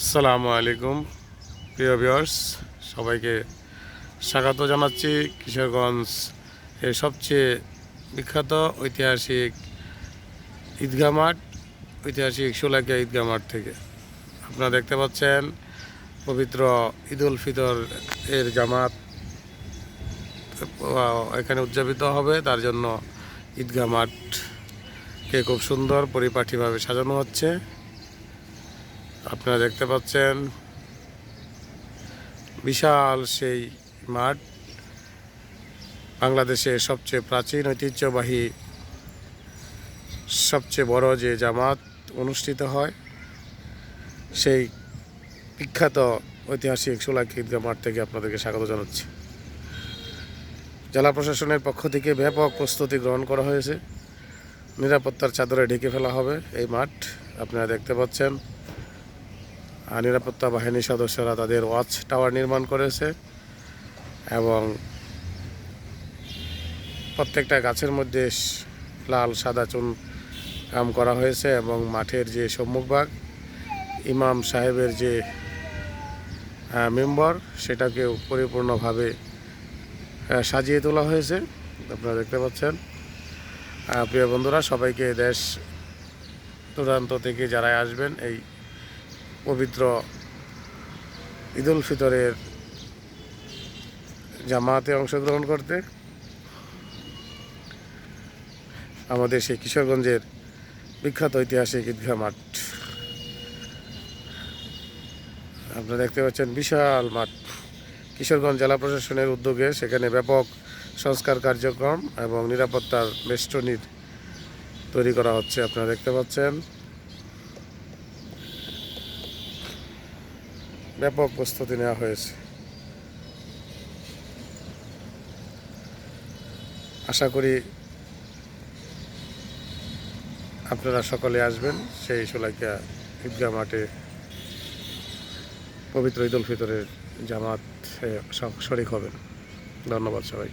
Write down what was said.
আসসালামু আলাইকুম, প্রিয় ভিউয়ার্স সবাইকে স্বাগত জানাচ্ছি কিশোরগঞ্জ এর সবচেয়ে বিখ্যাত ঐতিহাসিক ঈদগাহ মাঠ, ঐতিহাসিক সোলাকিয়া ঈদগাহ মাঠ থেকে। আপনারা দেখতে পাচ্ছেন পবিত্র ঈদ উল ফিতর এর জামাত এখানে উদযাপিত হবে। তার জন্য ঈদগাহ মাঠকে খুব সুন্দর পরিপাটিভাবে সাজানো হচ্ছে। আপনারা দেখতে পাচ্ছেন বিশাল সেই মাঠ। বাংলাদেশের সবচেয়ে প্রাচীন ঐতিহ্যবাহী, সবচেয়ে বড় যে জামাত অনুষ্ঠিত হয়, সেই বিখ্যাত ঐতিহাসিক সোলাকি ঈদগাহ মাঠ থেকে আপনাদেরকে স্বাগত জানাচ্ছি। জেলা প্রশাসনের পক্ষ থেকে ব্যাপক প্রস্তুতি গ্রহণ করা হয়েছে। নিরাপত্তার চাদরে ঢেকে ফেলা হবে এই মাঠ। আপনারা দেখতে পাচ্ছেন নিরাপত্তা বাহিনীর সদস্যরা তাদের ওয়াচ টাওয়ার নির্মাণ করেছে এবং প্রত্যেকটা গাছের মধ্যে লাল, সাদা চুন কাম করা হয়েছে এবং মাঠের যে সম্মুখভাগ, ইমাম সাহেবের যে মেম্বার, সেটাকেও পরিপূর্ণভাবে সাজিয়ে তোলা হয়েছে। আপনারা দেখতে পাচ্ছেন। প্রিয় বন্ধুরা, সবাইকে দেশ দূরান্ত থেকে যারাই আসবেন, এই পবিত্র ঈদ উল ফিতরের জামাতে অংশগ্রহণ করতে আমাদের সেই কিশোরগঞ্জের বিখ্যাত ঐতিহাসিক ঈদগাহ মাঠ। আপনারা দেখতে পাচ্ছেন বিশাল মাঠ। কিশোরগঞ্জ জেলা প্রশাসনের উদ্যোগে সেখানে ব্যাপক সংস্কার কার্যক্রম এবং নিরাপত্তার বেষ্টনীর তৈরি করা হচ্ছে, আপনারা দেখতে পাচ্ছেন। ব্যাপক প্রস্তুতি নেওয়া হয়েছে। আশা করি আপনারা সকলে আসবেন সেই সোলাইকা ঈদগাহ মাঠে। পবিত্র ঈদ উল ফিতরের জামাত শরিক হবেন। ধন্যবাদ সবাই